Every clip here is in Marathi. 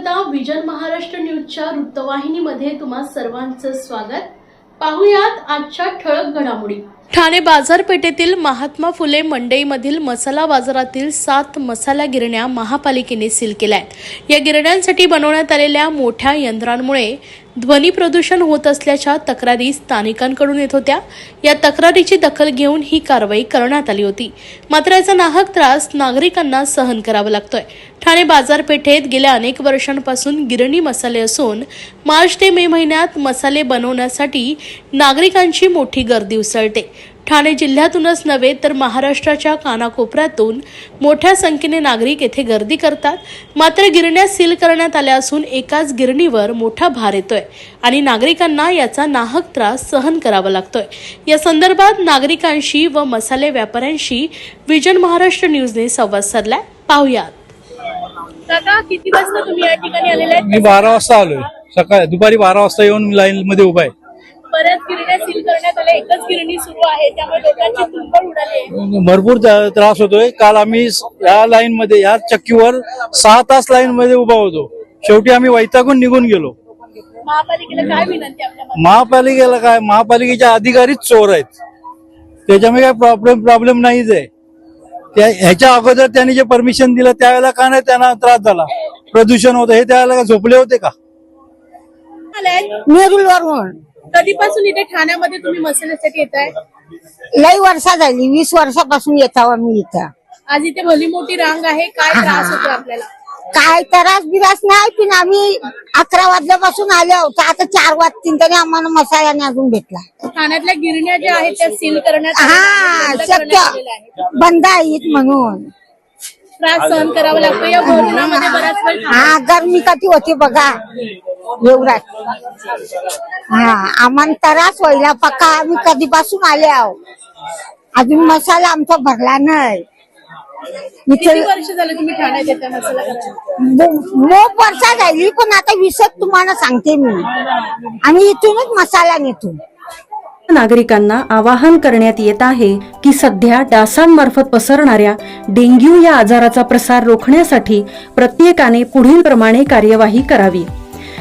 पाहता विजन महाराष्ट्र न्यूजच्या वृत्तवाहिनीमध्ये तुम्हा सर्वांचं स्वागत. पाहुयात आजच्या ठळक घडामोडी. ठाणे बाजारपेठेतील महात्मा फुले मंडईमधील मसाला बाजारातील सात मसाला गिरण्या महापालिकेने सील केल्या आहेत या गिरण्यांसाठी बनवण्यात आलेल्या मोठ्या यंत्रांमुळे ध्वनी प्रदूषण होत असल्याच्या तक्रारी स्थानिकांकडून येत होत्या. या तक्रारीची दखल घेऊन ही कारवाई करण्यात आली होती. मात्र याचा नाहक त्रास नागरिकांना सहन करावा लागतोय. ठाणे बाजारपेठेत गेल्या अनेक वर्षांपासून गिरणी मसाले असून मार्च ते मे महिन्यात मसाले बनवण्यासाठी नागरिकांची मोठी गर्दी उसळते. ठाणे जिल्ह्यातूनच नव्हे तर महाराष्ट्राच्या कानाकोपऱ्यातून मोठ्या संख्येने नागरिक येथे गर्दी करतात. मात्र गिरण्या सील करण्यात आल्या असून एकाच गिरणीवर मोठा भार येतोय आणि नागरिकांना याचा नाहक त्रास सहन करावा लागतोय. या संदर्भात नागरिकांशी व मसाले व्यापाऱ्यांशी विजन महाराष्ट्र न्यूजने संवाद साधलाय. पाहुयात. किती वाजता तुम्ही या ठिकाणी आलेले मी बारा वाजता आलोय. सकाळी दुपारी बारा वाजता येऊन मी लाईन मध्ये उभा आहे. बऱ्याच गिरण्या सील करण्यात आल्या. एकच गिरणी सुरू आहे त्यामुळे लोकांची तुंबळ उडाली आहे. भरपूर त्र- त्रास होतोय. काल आम्ही या लाईन मध्ये या चक्कीवर सहा तास लाईन मध्ये उभा होतो. शेवटी आम्ही वैतागून निघून गेलो. महापालिकेला काय विनंती आपल्या? महापालिकेला काय? महापालिकेचे अधिकारीच चोर आहेत. त्याच्यामुळे काय प्रॉब्लेम प्रॉब्लेम नाहीच आहे. त्या ह्याच्या अगोदर त्यांनी जे परमिशन दिलं त्यावेळेला का नाही त्यांना त्रास झाला? प्रदूषण होतं हे त्यावेळेला काय झोपले होते का? आलाय? कधीपासून इथे ठाण्यामध्ये तुम्ही मसाल्यासाठी येत आहे लई वर्षा झाली वीस वर्षापासून येतावा मी इथं. आज इथे भली मोठी रांग आहे काय त्रास होतो आपल्याला? काय त्रास बिरास नाही पण आम्ही अकरा वाजल्यापासून आले होतो आता चार वाजतील तरी आम्हाला मसाल्याने अजून भेटला. ठाण्यातल्या गिरण्या ज्या आहेत त्या सील करण्यात हा आलेल्या आहेत, बंद शक्य. करण्यात आलेल्या आहेत. बंद आहेत म्हणून. त्रास सहन करावा लागतो. या कोरोनामध्ये बराच वेळ हा गरमी कधी होते बघा. एवढा हा आम्हाला त्रास व्हायला पक्का आम्ही कधीपासून आले आहो. अजून मसाला आमचा भरला नाही. किती इथे वर्ष झाले तुम्ही ठाण्यात येता मसाला करायला मोप वर्षा झाली पण आता विसत तुम्हाला सांगते मी. आणि इथूनच मसाला नेतो. नागरिकांना आवाहन करण्यात येत आहे की सध्या डासांमार्फत पसरणाऱ्या डेंग्यू या आजाराचा प्रसार रोखण्यासाठी प्रत्येकाने पुढील प्रमाणे कार्यवाही करावी.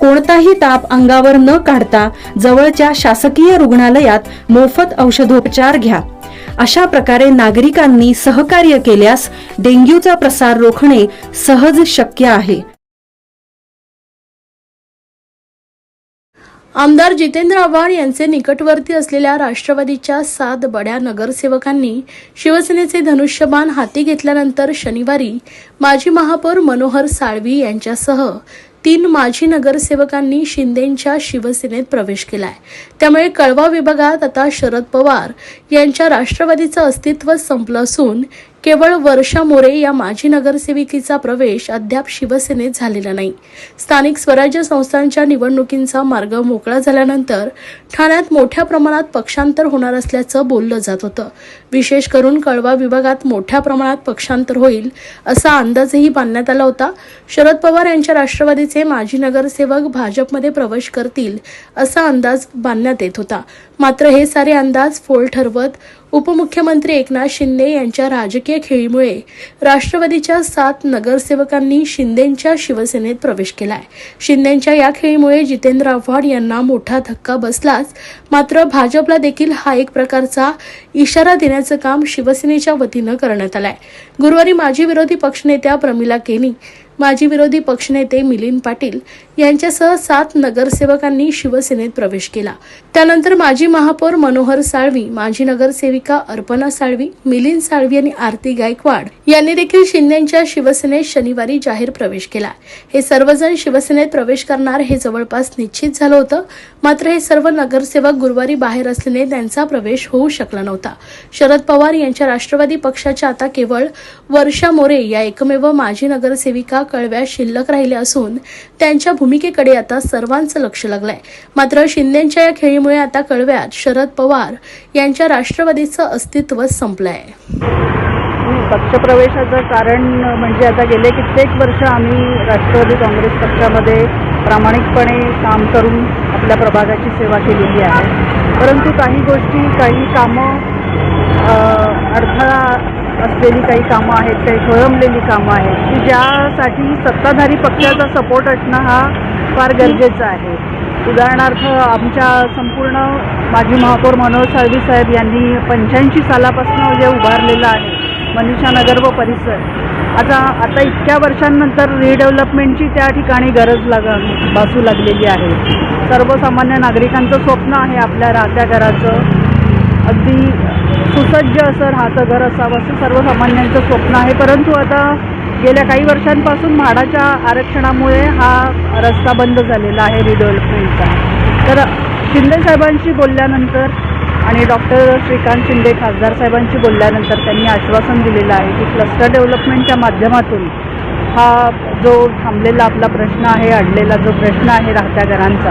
कोणताही ताप अंगावर न काढता जवळच्या शासकीय रुग्णालयात मोफत औषधोपचार घ्या. अशा प्रकारे नागरिकांनी सहकार्य केल्यास डेंग्यूचा प्रसार रोखणे सहज शक्य आहे. आमदार जितेंद्र आव्हाड यांचे निकटवर्ती असलेल्या राष्ट्रवादीच्या सात बड्या नगरसेवकांनी शिवसेनेचे धनुष्यबाण हाती घेतल्यानंतर शनिवारी माजी महापौर मनोहर साळवी यांच्यासह तीन माजी नगरसेवकांनी शिंदेंच्या शिवसेनेत प्रवेश केलाय. त्यामुळे कळवा विभागात आता शरद पवार यांच्या राष्ट्रवादीचं अस्तित्व संपलं असून केवळ वर्षा मोरे या माजी नगरसेविकेचा प्रवेश अद्याप शिवसेनेत झालेला नाही. स्थानिक स्वराज्य संस्थांच्या निवडणुकींचा मार्ग मोकळा झाल्यानंतर ठाण्यात मोठ्या प्रमाणात पक्षांतर होणार असल्याचं बोललं जात होतं. विशेष करून कळवा विभागात मोठ्या प्रमाणात पक्षांतर होईल असा अंदाजही बांधण्यात आला होता. शरद पवार यांच्या राष्ट्रवादीचे माजी नगरसेवक भाजपमध्ये प्रवेश करतील असा अंदाज बांधण्यात येत होता. मात्र हे सारे अंदाज फोल ठरवत उपमुख्यमंत्री एकनाथ शिंदे यांच्या राजकीय खेळीमुळे राष्ट्रवादीच्या सात नगरसेवकांनी शिंदेंच्या शिवसेनेत प्रवेश केलाय. शिंदेंच्या या खेळीमुळे जितेंद्र आव्हाड यांना मोठा धक्का बसलाच. मात्र भाजपला देखील हा एक प्रकारचा इशारा देण्याचं काम शिवसेनेच्या वतीनं करण्यात आलंय. गुरुवारी माजी विरोधी पक्षनेत्या प्रमिला केनी माजी विरोधी पक्षनेते मिलिंद पाटील यांच्यासह सात नगरसेवकांनी शिवसेनेत प्रवेश केला. त्यानंतर माजी महापौर मनोहर साळवी माजी नगरसेविका अर्पणा साळवी मिलिंद साळवी आणि आरती गायकवाड यांनी देखील शिंदेच्या शिवसेनेत शनिवारी जाहीर प्रवेश केला. हे सर्वजण शिवसेनेत प्रवेश करणार हे जवळपास निश्चित झालं होतं. मात्र हे सर्व नगरसेवक गुरुवारी बाहेर असल्याने त्यांचा प्रवेश होऊ शकला नव्हता. शरद पवार यांच्या राष्ट्रवादी पक्षाच्या आता केवळ वर्षा मोरे या एकमेव माजी नगरसेविका कळव्या शिल्लक राहिल्या असून त्यांच्या भूमिकेकडे आता सर्वांचं लक्ष लागलंय. मात्र शिंदेच्या या खेळीमुळे आता कळव्यात शरद पवार यांच्या राष्ट्रवादीचं अस्तित्व संपलंय. पक्षप्रवेशाचं कारण म्हणजे आता गेले कित्येक वर्ष आम्ही राष्ट्रवादी काँग्रेस पक्षामध्ये प्रामाणिकपणे काम करून आपल्या प्रभागाची सेवा केलेली आहे. परंतु काही गोष्टी काही कामं अडथळा असलेली काही कामं आहेत काही खोळंबलेली कामं आहेत की ज्यासाठी सत्ताधारी पक्षाचा सपोर्ट असणं हा फार गरजेचा आहे. उदाहरणार्थ आमच्या संपूर्ण माजी महापौर मनोहर साळवी साहेब यांनी पंच्याऐंशी सालापासून जे उभारलेलं आहे मनीषा नगर व परिसर आता आता इतक्या वर्षांनंतर रिडेव्हलपमेंटची त्या ठिकाणी गरज लाग भासू लागलेली आहे. सर्वसामान्य नागरिकांचं स्वप्न आहे आपल्या राहत्या घराचं अगदी सुसज्ज असं राहतं घर असावं असं सर्वसामान्यांचं स्वप्न आहे. परंतु आता गेल्या काही वर्षांपासून म्हाडाच्या आरक्षणामुळे हा रस्ता बंद झालेला आहे रिडेव्हलपमेंटचा तर शिंदे साहेबांशी बोलल्यानंतर आणि डॉक्टर श्रीकांत शिंदे खासदार साहेबांशी बोलल्यानंतर त्यांनी आश्वासन दिलेलं आहे की क्लस्टर डेव्हलपमेंटच्या माध्यमातून हा जो थांबलेला आपला प्रश्न आहे अडलेला जो प्रश्न आहे राहत्या घरांचा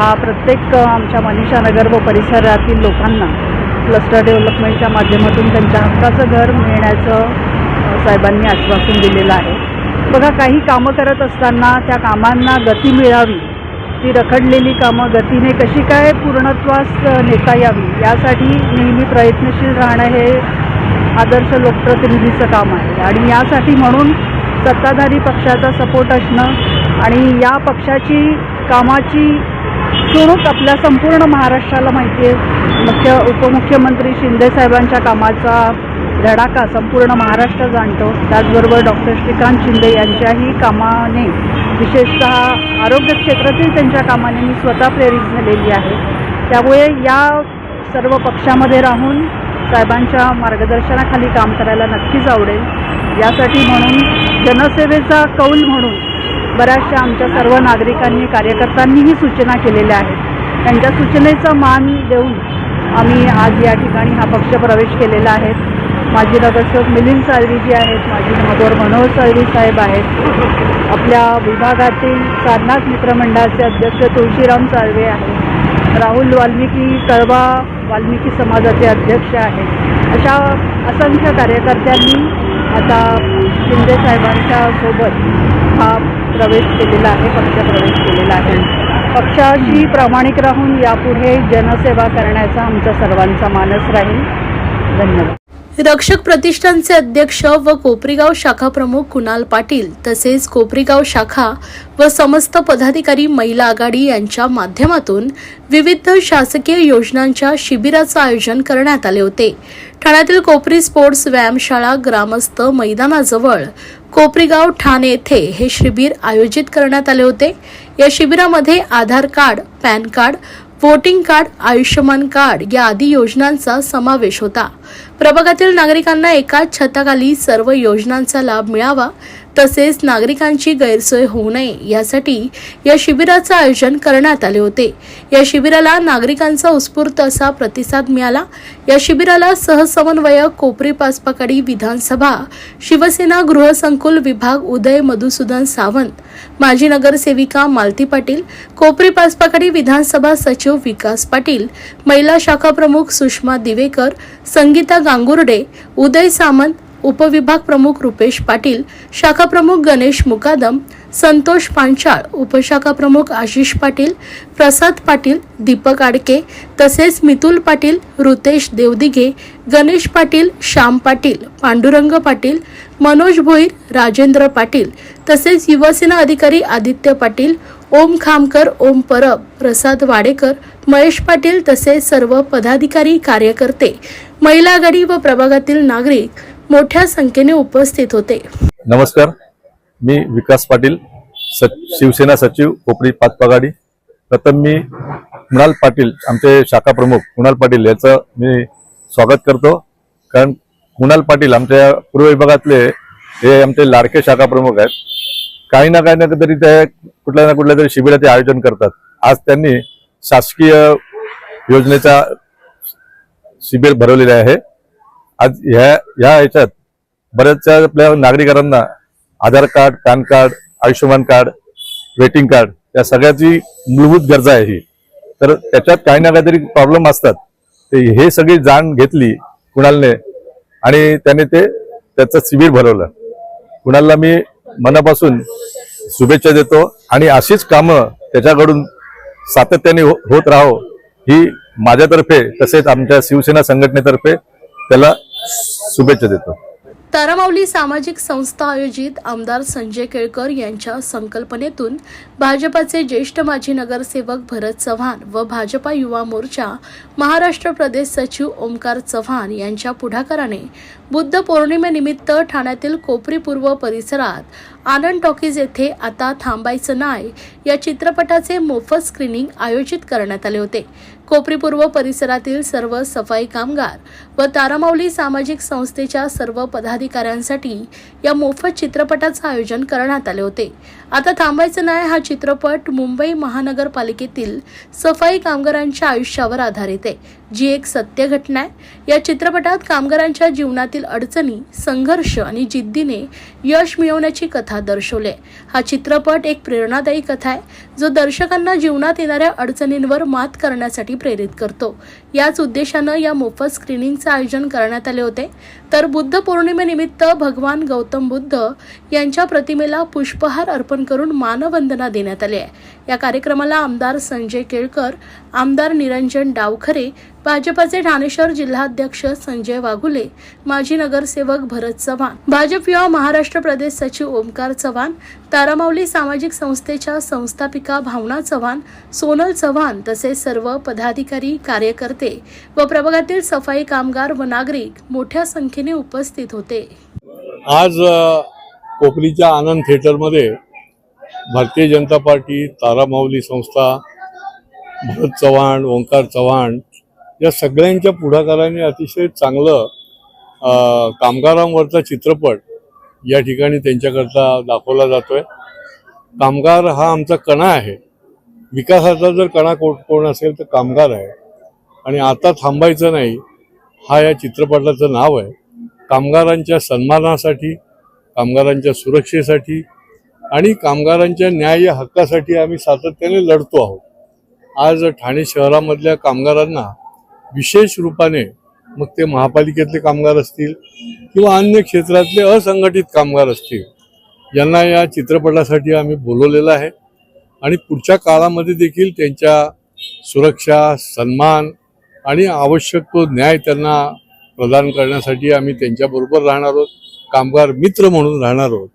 हा प्रत्येक आमच्या मनीषा नगर व परिसरातील लोकांना क्लस्टर डेव्हलपमेंटच्या माध्यमातून त्यांच्या हक्काचं घर मिळण्याचं साहेबांनी आश्वासन दिलेलं आहे. बघा काही कामं करत असताना त्या कामांना गती मिळावी ती रखडलेली कामं गतीने कशी काय पूर्णत्वास नेता यावी यासाठी नेहमी प्रयत्नशील राहणं हे आदर्श लोकप्रतिनिधीचं काम आहे. आणि यासाठी म्हणून सत्ताधारी पक्षाचा सपोर्ट असणं आणि या पक्षाची कामाची चुणूक आपल्या संपूर्ण महाराष्ट्राला माहिती आहे. मुख्य उपमुख्यमंत्री शिंदे साहेबांच्या कामाचा धडाका संपूर्ण महाराष्ट्र जाणतो. त्याचबरोबर डॉक्टर श्रीकांत शिंदे यांच्याही कामाने विशेषतः आरोग्य क्षेत्रातील त्यांच्या कामाने मी स्वतः प्रेरित झालेली आहे. त्यामुळे या सर्व पक्षामध्ये राहून साहेबांच्या मार्गदर्शनाखाली काम करायला नक्कीच आवडेल. यासाठी म्हणून जनसेवेचा कौल म्हणून बऱ्याचशा आमच्या सर्व नागरिकांनी कार्यकर्त्यांनीही सूचना केलेल्या आहेत. त्यांच्या सूचनेचा मान देऊन आम्ही आज या ठिकाणी हा पक्ष प्रवेश केलेला आहे. माजी नगरसेवक मिलिंद साळवी जी आहेत माजी महापौर मनोहर साळवी साहेब आहेत. आपल्या विभागातील सारनाथ मित्रमंडळाचे अध्यक्ष तुळशीराम साळवे आहेत. राहुल वाल्मिकी कळवा वाल्मिकी समाजाचे अध्यक्ष आहेत. अशा असंख्य कार्यकर्त्यांनी आता शिंदे साहेबांच्या सोबत हा प्रवेश केलेला आहे पक्ष प्रवेश केलेला आहे. पक्षाशी प्रामाणिक राहून यापुढे जनसेवा करण्याचा आमचा सर्वांचा मानस राहील. धन्यवाद. रक्षक प्रतिष्ठानचे अध्यक्ष व कोपरीगाव शाखा प्रमुख कुणाल पाटील तसेच कोपरीगाव शाखा व समस्त पदाधिकारी महिला आघाडी यांच्या माध्यमातून विविध शासकीय योजनांच्या शिबिराचं आयोजन करण्यात आले होते. ठाण्यातील कोपरी स्पोर्ट्स व्यायामशाळा ग्रामस्थ मैदानाजवळ कोपरीगाव ठाणे येथे हे शिबिर आयोजित करण्यात आले होते. या शिबिरामध्ये Aadhaar card PAN card voting card Ayushman card या आदी योजनांचा समावेश होता. प्रभागातील नागरिकांना एकाच छताखाली सर्व योजनांचा लाभ मिळावा तसेच नागरिकांची गैरसोय होऊ नये यासाठी या शिबिराचं आयोजन करण्यात आले होते. या शिबिराला नागरिकांचा उत्स्फूर्त असा प्रतिसाद मिळाला. या शिबिराला सहसमन्वयक कोपरी पाचपाकडी विधानसभा शिवसेना गृहसंकुल विभाग उदय मधुसूदन सावंत माजी नगरसेविका मालती पाटील कोपरी पाचपाकडी विधानसभा सचिव विकास पाटील महिला शाखा प्रमुख सुषमा दिवेकर संगीता गांगुर्डे उदय सामंत उपविभाग प्रमुख रुपेश पाटील शाखा प्रमुख गणेश मुकादम संतोष पांचाळ उपशाखा प्रमुख आशिष पाटील प्रसाद पाटील दीपक आडके तसेच मितुल पाटील रुतेश देवदिघे गणेश पाटील श्याम पाटील पांडुरंग पाटील मनोज भोईर राजेंद्र पाटील तसेच युवासेना अधिकारी आदित्य पाटील ओम खामकर ओम परब प्रसाद वाडेकर महेश पाटील तसेच सर्व पदाधिकारी कार्यकर्ते महिला व प्रभागातील नागरिक मोठ्या संख्येने उपस्थित होते. नमस्कार. मी विकास पाटील स शिवसेना सचिव कोपरी पाचपागाडी. प्रथम मी कुणाल पाटील आमचे शाखा प्रमुख कुणाल पाटील याचं मी स्वागत करतो. कारण कुणाल पाटील आमच्या पूर्व विभागातले हे आमचे लाडके शाखा प्रमुख आहेत. काही ना काही ना तरी ते कुठल्या ना कुठल्या तरी शिबिराचे आयोजन करतात. आज त्यांनी शासकीय योजनेचा शिबिर भरवलेले आहे. आज ह्या ह्या ह्याच्यात बऱ्याचशा आपल्या नागरिकांना Aadhaar card PAN card Ayushman card voting card या सगळ्याची मूलभूत गरजा आहे ही. तर त्याच्यात काही ना काहीतरी प्रॉब्लेम असतात. ते हे सगळी जाण घेतली कुणालने आणि त्याने ते त्याचं शिबिर भरवलं. कुणालला मी मनापासून शुभेच्छा देतो आणि अशीच कामं त्याच्याकडून सातत्याने हो- होत राहो ही माझ्यातर्फे तसेच आमच्या शिवसेना संघटनेतर्फे त्याला शुभेच्छा देतो. तारामावली सामाजिक संस्था आयोजित आमदार संजय केळकर यांच्या संकल्पनेतून भाजपाचे ज्येष्ठ माजी नगरसेवक भरत चव्हाण व भाजपा युवा मोर्चा महाराष्ट्र प्रदेश सचिव ओमकार चव्हाण यांच्या पुढाकाराने बुद्ध पौर्णिमेनिमित्त ठाण्यातील कोपरी पूर्व परिसरात आनंद टॉकीज येथे आता थांबायचं नाय या चित्रपटाचे मोफत स्क्रीनिंग आयोजित करण्यात आले होते. कोपरीपूर्व परिसरातील सर्व सफाई कामगार व तारामौली सामाजिक संस्थेच्या सर्व पदाधिकाऱ्यांसाठी या मोफत चित्रपटाचं आयोजन करण्यात आले होते. आता थांबायचं नाही हा चित्रपट मुंबई महानगरपालिकेतील सफाई कामगारांच्या आयुष्यावर आधारित आहे. जी एक सत्य घटना आहे. या चित्रपटात कामगारांच्या जीवनातील अडचणी संघर्ष आणि जिद्दीने यश मिळवण्याची कथा दर्शवली आहे. हा चित्रपट एक प्रेरणादायी कथा आहे जो दर्शकांना जीवनात येणाऱ्या अडचणींवर मात करण्यासाठी प्रेरित करतो. याच उद्देशानं या मोफत स्क्रीनिंगचं आयोजन करण्यात आले होते. तर बुद्ध पौर्णिमेनिमित्त भगवान गौतम बुद्ध यांच्या प्रतिमेला पुष्पहार अर्पण करून मानवंदना देण्यात आली आहे. या कार्यक्रमाला आमदार संजय केळकर आमदार निरंजन डावखरे भाजपाचे ठाणे शहर जिल्हाध्यक्ष संजय वाघुले माजी नगरसेवक भरत चव्हाण भाजप युवा महाराष्ट्र प्रदेश सचिव ओमकार चव्हाण तारामाऊली सामाजिक संस्थेच्या संस्थापिका भावना चव्हाण सोनल चव्हाण तसेच सर्व पदाधिकारी कार्यकर्ते व प्रभागातील सफाई कामगार व नागरिक मोठ्या संख्येने उपस्थित होते. आज कोकणीच्या आनंद थिएटरमध्ये भारतीय जनता पार्टी तारामाऊली संस्था भरत चव्हाण ओंकार चव्हाण या सगळ्यांच्या पुढाकाराने अतिशय चांगलं कामगारांवरचा चित्रपट या ठिकाणी त्यांच्याकरता दाखवला जातोय. कामगार हा आमचा कणा आहे. विकासाचा जर कणा कोण कोण असेल तर कामगार आहे. आणि आता थांबायचं नाही हा या चित्रपटाचं नाव आहे. कामगारांच्या सन्मानासाठी कामगारांच्या सुरक्षेसाठी आणि कामगारांच्या न्याय हक्कासाठी आम्ही सातत्याने लढतो आहोत. आज ठाणे शहरामधल्या कामगारांना विशेष रूपाने मग ते महापालिकेतले कामगार असतील किंवा अन्य क्षेत्रातले असंघटित कामगार असतील यांना या चित्रपटासाठी आम्ही बोलवलेलं आहे. आणि पुढच्या काळामध्ये देखील त्यांच्या सुरक्षा सन्मान आणि आवश्यक तो न्याय त्यांना प्रदान करण्यासाठी आम्ही त्यांच्याबरोबर राहणार आहोत. कामगार मित्र म्हणून राहणार आहोत.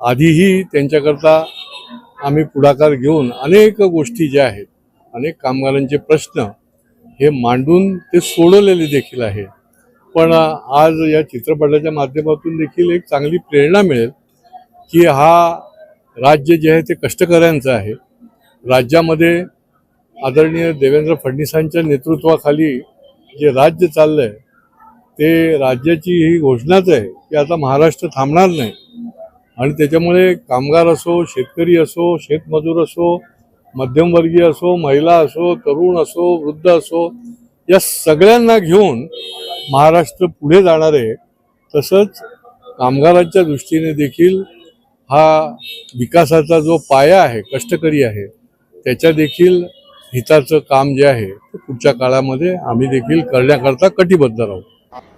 आधीही त्यांच्याकरता आम्ही पुढाकार घेऊन अनेक गोष्टी ज्या आहेत अनेक कामगारांचे प्रश्न हे मांडून ते सोडवलेले देखील आहे. पण आज या चित्रपटाच्या माध्यमातून देखील एक चांगली प्रेरणा मिळेल की हा राज्य जे आहे ते कष्टकऱ्यांचं आहे. राज्यामध्ये आदरणीय देवेंद्र फडणवीसांच्या नेतृत्वाखाली जे राज्य चाललंय ते राज्याची ही घोषणाच आहे की आता महाराष्ट्र थांबणार नाही. आणि त्याच्यामुळे कामगार असो शेतकरी असो शेतमजूर असो मध्यमवर्गीय असो महिला असो तरुण असो वृद्ध असो या सगळ्यांना घेऊन महाराष्ट्र पुढे जाणार आहे. तसंच कामगारांच्या दृष्टीने देखील हा विकासाचा जो पाया आहे कष्टकरी आहे त्याच्या देखील हिताचं काम जे आहे ते पुढच्या काळामध्ये आम्ही देखील करण्याकरता कटिबद्ध राहू.